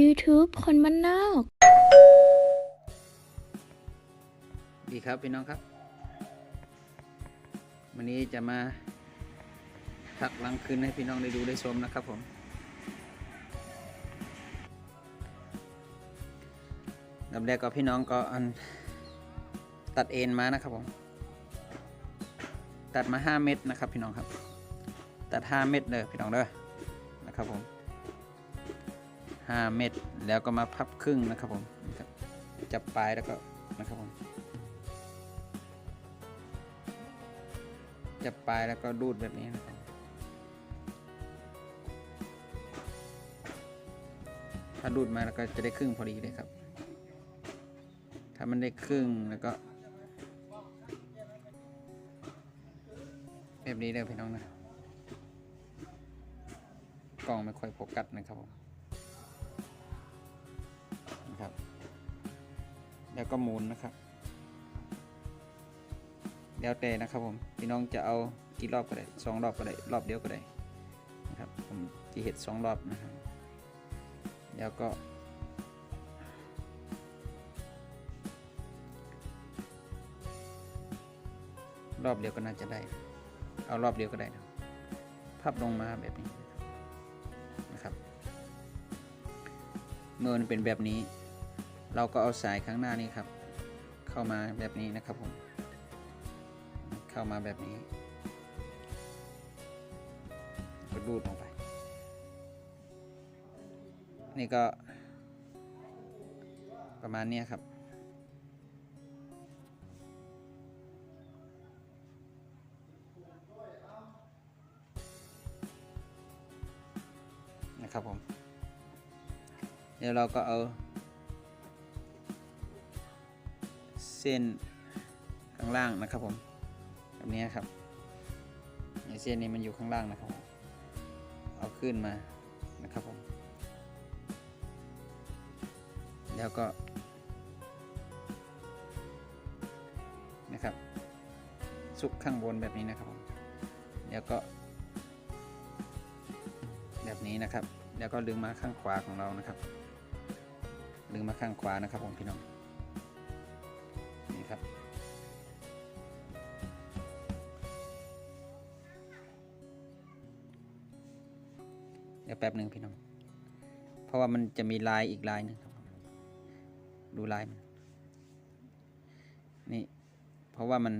YouTube คนบ้านนอก ดีครับพี่น้องครับ วันนี้จะมาถักหลังคืนให้พี่น้องได้ดูได้ชมนะครับผมลำแรกก็พี่น้องก็อันตัดเอ็นมานะครับผม ตัดมา 5 เม็ดนะครับพี่น้องครับ ตัด 5 เม็ดเลยพี่น้องเด้อนะครับผม 5 เม็ดแล้วก็มาพับครึ่งนะครับผมนี่ครับจับปลายแล้วก็นะครับผมจับปลายแล้วก็ดูดแบบนี้นะครับถ้าดูดมาแล้วก็จะได้ครึ่งพอดีเลยครับ ถ้ามันได้ครึ่งแล้วก็ แบบนี้เลยพี่น้องนะกล้องไม่ค่อยโฟกัสนะครับผม นะครับ แล้วก็หมุนนะครับ แล้วแต่นะครับผมพี่น้องจะเอากี่รอบก็ได้สองรอบก็ได้รอบเดียวก็ได้นะครับผมที่เห็ดสองรอบนะครับแล้วก็ รอบเดียวก็น่าจะได้ เอารอบเดียวก็ได้นะพับลงมาแบบนี้นะครับ เมื่อมันเป็นแบบนี้ เราก็เอาสายข้างหน้านี้ครับ เข้ามาแบบนี้นะครับผม เข้ามาแบบนี้ก็รูดลงไป นี่ก็ ประมาณนี้ครับนะครับผม เดี๋ยวเราก็เอา ส้นข้างล่างนะครับผมแบบนี้ครับไอเส้นนี้มันอยู่ข้างล่างนะครับ เอาขึ้นมานะครับผม แล้วก็นะครับซุกข้างบนแบบนี้นะครับผมแล้วก็ แบบนี้นะครับ แล้วก็ดึงมาข้างขวาของเรานะครับ ดึงมาข้างขวานะครับผมพี่น้อง ครับ เดี๋ยวแป๊บหนึ่งพี่น้อง เพราะว่ามันจะมีลายอีกลายหนึ่งครับผมดูลายมัน นี่ เพราะว่ามัน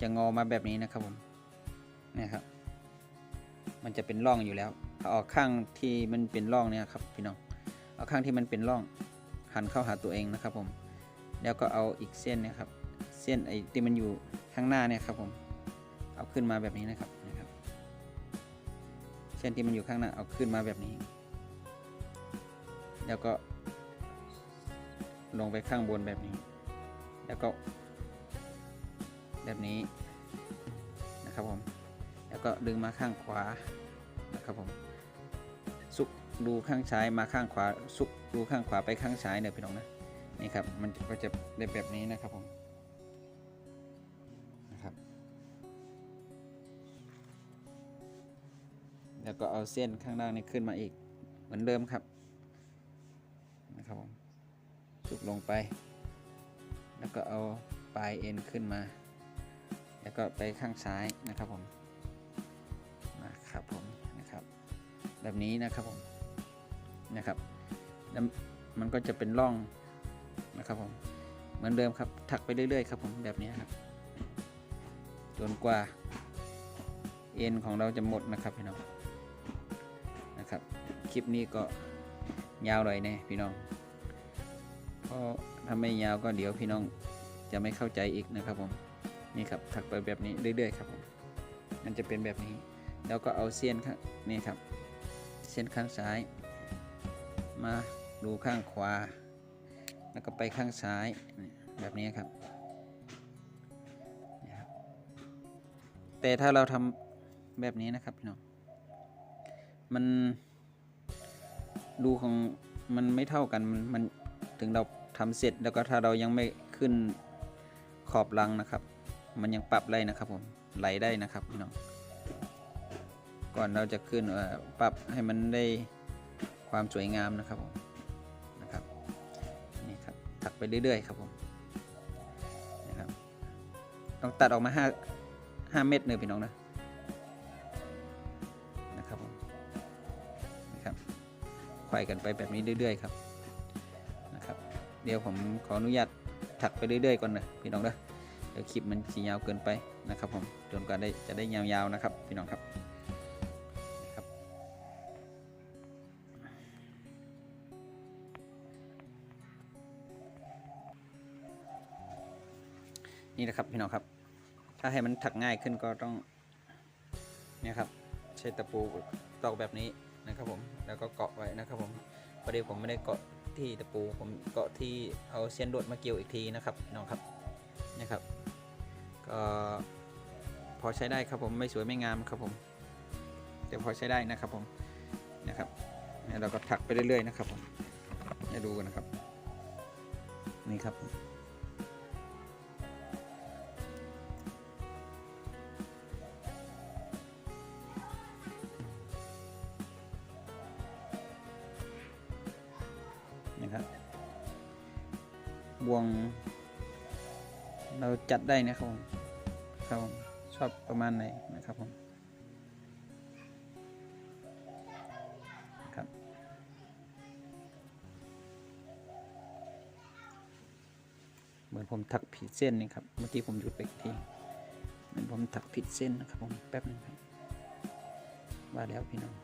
จะงอมาแบบนี้นะครับผมนี่ครับ มันจะเป็นร่องอยู่แล้วถ้าออกข้างที่มันเป็นร่องเนี่ยครับพี่น้อง เอาข้างที่มันเป็นร่องหันเข้าหาตัวเองนะครับผม แล้วก็เอาอีกเส้นนะครับ เส้นไอ้ที่มันอยู่ข้างหน้าเนี่ยครับผมเอาขึ้นมาแบบนี้นะครับนะครับ เส้นที่มันอยู่ข้างหน้าเอาขึ้นมาแบบนี้ แล้วก็ ลงไปข้างบนแบบนี้ แล้วก็ แบบนี้นะครับผมแล้วก็ดึงมาข้างขวานะครับผมสุกดูข้างซ้ายมาข้างขวาสุกดูข้างขวาไปข้างซ้ายเนี่ยพี่น้องนะ นี่ครับ มันก็จะได้แบบนี้นะครับผมนะครับ แล้วก็เอาเส้นข้างล่างนี่ขึ้นมาอีกเหมือนเดิมครับนะครับผมสุกลงไป แล้วก็เอาปลายเอ็นขึ้นมา แล้วก็ไปข้างซ้ายนะครับผมนะครับผมนะครับ แบบนี้นะครับผมนะครับแล้วมันก็จะเป็นร่อง นะครับผมเหมือนเดิมครับถักไปเรื่อยๆครับผมแบบนี้ครับ จนกว่าเอ็นของเราจะหมดนะครับพี่น้องนะครับ คลิปนี้ก็ยาวหน่อยแน่พี่น้องเพราะถ้าไม่ยาวก็เดี๋ยวพี่น้องจะไม่เข้าใจอีกนะครับผมนี่ครับถักไปแบบนี้เรื่อยๆครับผมมันจะเป็นแบบนี้ แล้วก็เอาเส้นข้างนี่ครับ เส้นข้างซ้าย มาดูข้างขวา แล้วก็ไปข้างซ้ายแบบนี้ครับ แต่ถ้าเราทำแบบนี้นะครับพี่น้อง มันดูของมันไม่เท่ากันมันมนถึงเราทำเสร็จแล้วก็ถ้าเรายังไม่ขึ้นขอบรังนะครับ มันยังปรับได้นะครับผมไหลได้นะครับพี่น้องก่อนเราจะขึ้นปรับให้มันได้ความสวยงามนะครับผม ถักไปเรื่อยๆครับผมนะครับต้องตัดออกมาห้าห้าเม็ดเนยพี่น้องนะนะครับผมนะครับไขว่กันไปแบบนี้เรื่อยๆครับนะครับ เดี๋ยวผมขออนุญาตถักไปเรื่อยๆก่อนนะพี่น้องนะเดี๋ยวคลิปมันสียาวเกินไปนะครับผมจนกว่าได้จะได้ยาวๆนะครับ พี่น้องครับ นี่นะครับพี่น้องครับ ถ้าให้มันถักง่ายขึ้นก็ต้องเนี่ยครับใช้ตะปูตอกแบบนี้นะครับผมแล้วก็เกาะไว้นะครับผมพอดีผมไม่ได้เกาะที่ตะปูผมเกาะที่เอาเส้นลวดมาเกี่ยวอีกทีนะครับน้องครับนะครับก็พอใช้ได้ครับผมไม่สวยไม่งามครับผมแต่พอใช้ได้นะครับผมนะครับเนี่เราก็ถักไปเรื่อยๆนะครับผมให้ดูกันนะครับนี่ครับ บวง เราจัดได้นะครับผมครับผมชอบประมาณไหนนะครับผมครับเหมือนผมถักผิดเส้นนี่ครับเมื่อกี้ผมหยุดไปอีกทีเหมือนผมถักผิดเส้นนะครับผมแป๊บหนึงครับว่าแล้วพี่น้อง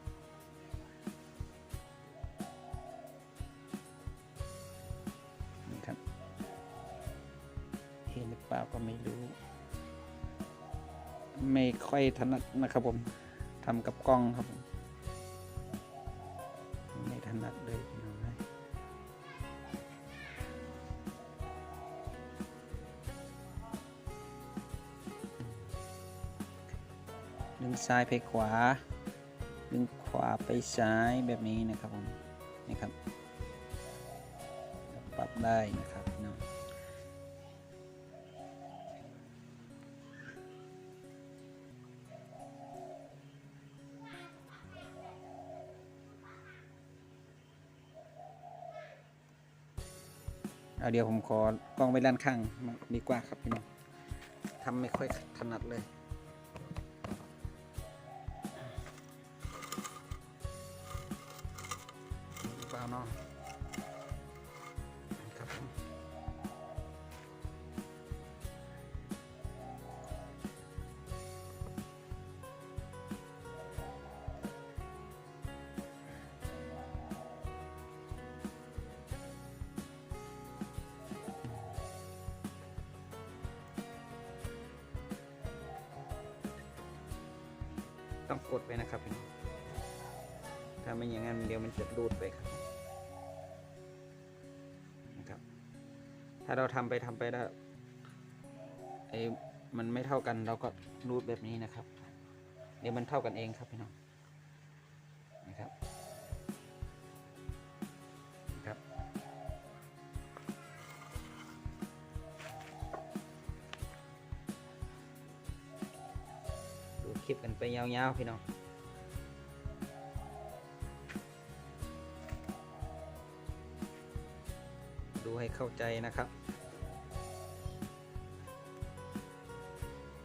เปล่าก็ไม่รู้ ไม่ค่อยถนัดนะครับผมทำกับกล้องครับผมไม่ถนัดเลยพี่น้องดึงซ้ายไปขวา ดึงขวาไปซ้ายแบบนี้นะครับผมนี่ครับปรับได้นะครับพี่น้อง เดี๋ยวผมขอกล้องไว้ด้านข้างดีกว่าครับพี่น้องทำไม่ค่อยถนัดเลยเปล่าเนาะ ต้องกดไปนะครับพี่น้องถ้าไม่อย่างนั้นเดี๋ยวมันจะรูดไปครับนะครับ ถ้าเราทำไปทำไปแล้วไอ้มันไม่เท่ากันเราก็รูดแบบนี้นะครับ เดี๋ยวมันเท่ากันเองครับพี่น้อง ยาวๆพี่น้องดูให้เข้าใจนะครับ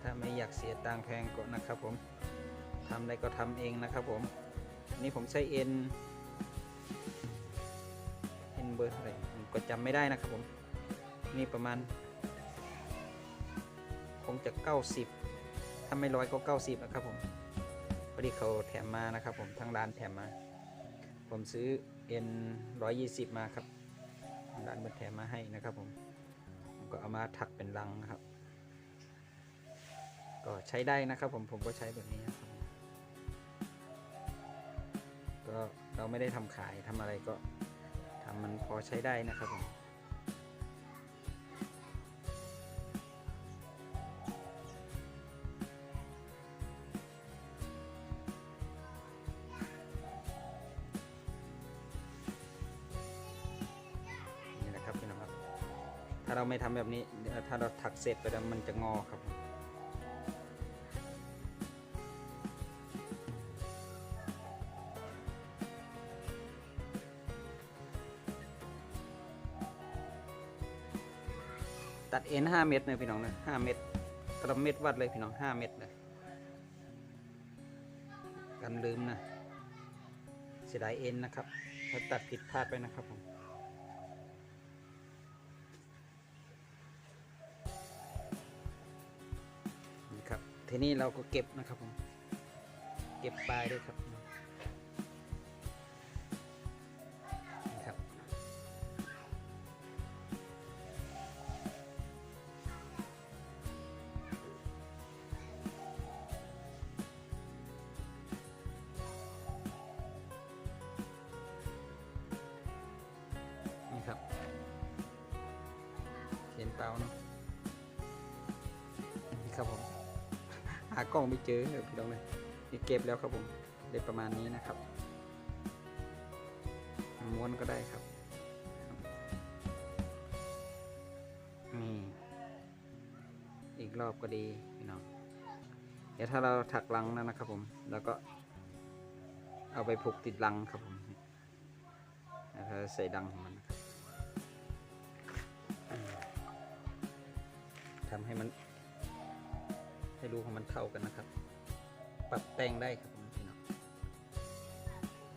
ถ้าไม่อยากเสียตังแพงก็นะครับผมทำอะไรก็ทำเองนะครับผม นี่ผมใช้เอ็น เอ็นเบอร์เท่าไรผมก็จำไม่ได้นะครับผม นี่ประมาณ คงจะ 90ถ้าไม่ร้อยก็ 90 นะครับผม พอดีเขาแถมมานะครับ ผมทางร้านแถมมา ผมซื้อเอ็น120 มาครับร้านมันแถมมาให้นะครับ ผมผมก็เอามาถักเป็นรังนะครับ ก็ใช้ได้นะครับ ผมผมก็ใช้แบบนี้นครับก็เราไม่ได้ทำขายทำอะไรก็ทำมันพอใช้ได้นะครับผม เราไม่ทำแบบนี้ ถ้าเราถักเสร็จไปแล้วมันจะงอครับ ตัดเอ็นห้าเมตรเลยพี่น้องนะห้าเมตรตระเม็ดวัดเลยพี่น้องห้าเมตรเลยกันลืมนะเสียดายเอ็นนะครับ ถ้าตัดผิดพลาดไปนะครับผม ทีนี้เราก็เก็บนะครับผมเก็บปลายด้วยครับนี่ครับนี่ครับเห็นเปล่าเนาะนี่ครับผม หากล้องไม่เจอเออพี่น้องเลยนี่เก็บแล้วครับผมได้ประมาณนี้นะครับม้วนก็ได้ครับนี่อีกรอบก็ดีพี่น้องเดี๋ยวถ้าเราถักลังแล้วนะครับผมแล้วก็เอาไปผูกติดลังครับผมแล้วใส่ดังของมันทำให้มัน ให้รูของมันเท่ากันนะครับ ปรับแต่งได้ครับผมพี่น้อง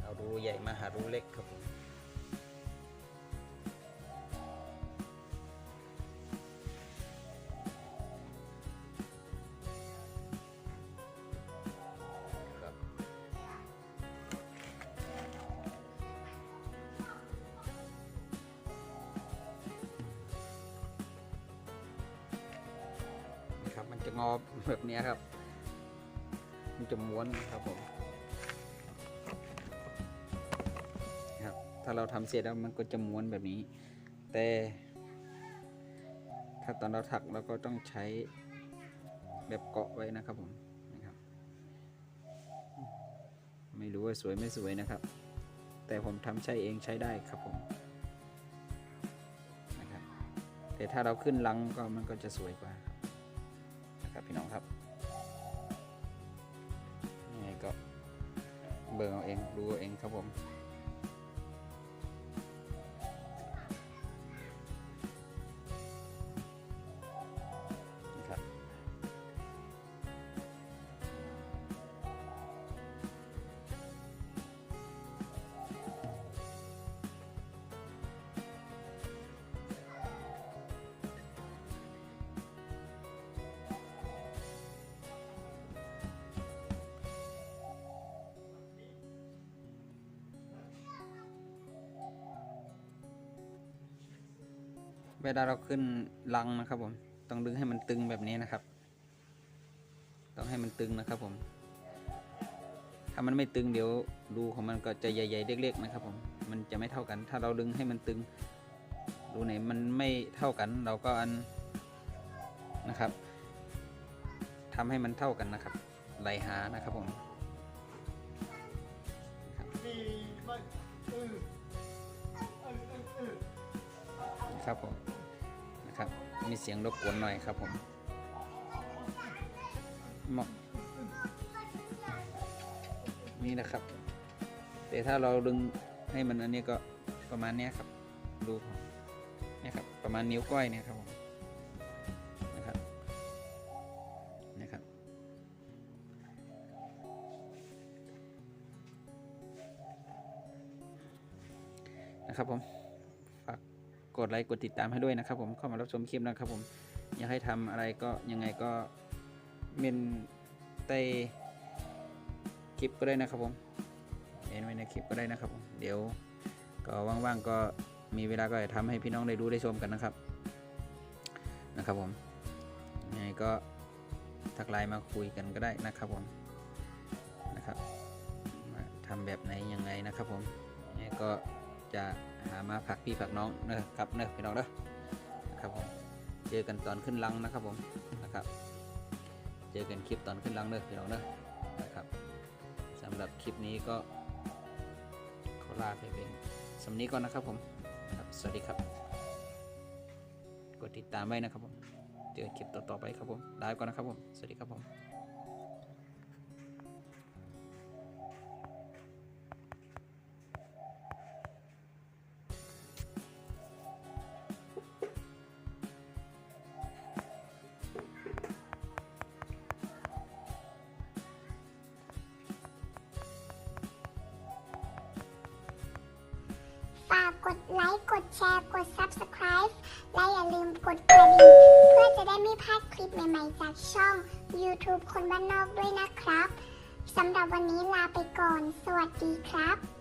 เอารูใหญ่มาหารูเล็กครับผม งอแบบนี้ครับ มันจะม้วนครับผมครับ ถ้าเราทำเสร็จแล้วมันก็จะม้วนแบบนี้ แต่ถ้าตอนเราถักเราก็ต้องใช้แบบเกาะไว้นะครับผมนะครับ ไม่รู้ว่าสวยไม่สวยนะครับ แต่ผมทำใช้เองใช้ได้ครับผมแต่ถ้าเราขึ้นลังก็มันก็จะสวยกว่า พี่น้องครับยังไงก็เบอร์เอาเองดูเอาเองครับผม วลาเราขึ้นลังนะครับผมต้องดึงให้มันตึงแบบนี้นะครับ ต้องให้มันตึงนะครับผม ถ้ามันไม่ตึงเดี๋ยวรูของมันก็จะใหญ่ๆเล็กๆนะครับผมมันจะไม่เท่ากัน ถ้าเราดึงให้มันตึงรูไหนมันไม่เท่ากันเราก็อันนะครับทำให้มันเท่ากันนะครับไหลหานะครับผมครับผม นะครับ มีเสียงรบกวนหน่อยครับผมเหมาะนี่นะครับ แต่ถ้าเราดึงให้มันอันนี้ก็ประมาณนี้ครับ ดูนี่ครับ ประมาณนิ้วก้อยเนี่ยครับผมนะครับนะครับ นะครับผม กดไลค์กดติดตามให้ด้วยนะครับ ผมเข้ามารับชมคลิปนะครับผมอยากให้ทำอะไรก็ยังไงก็เมนใต้คลิปก็ได้นะครับผมเมนไว้ในคลิปก็ได้นะครับผมเดี๋ยวก็ว่างๆก็มีเวลาก็จะทำให้พี่น้องได้ดูได้ชมกันนะครับนะครับผมยังไงก็ทักไลน์มาคุยกันก็ได้นะครับผมนะครับมาทำแบบไหนยังไงนะครับผมยังไงก็ จะหามาผักพี่ผักน้องเนอะครับเนอะพี่น้องเนอะนะครับผมเจอกันตอนขึ้นลังนะครับผมนะครับ เจอกันคลิปตอนขึ้นลังเนอะพี่น้องเนอะนะครับสำหรับคลิปนี้ก็ขอลาไปเป็นสำนี้ก่อนนะครับผมนะครับสวัสดีครับ กดติดตามไว้นะครับผมเจอกันคลิปต่อๆไปครับผมลาไปก่อนนะครับผมสวัสดีครับผม กดไลค์ กดแชร์ กด Subscribe และอย่าลืมกดกระดิ่งเพื่อจะได้ไม่พลาดคลิปใหม่ๆจากช่อง YouTube คนบ้านนอกด้วยนะครับ สำหรับวันนี้ลาไปก่อน สวัสดีครับ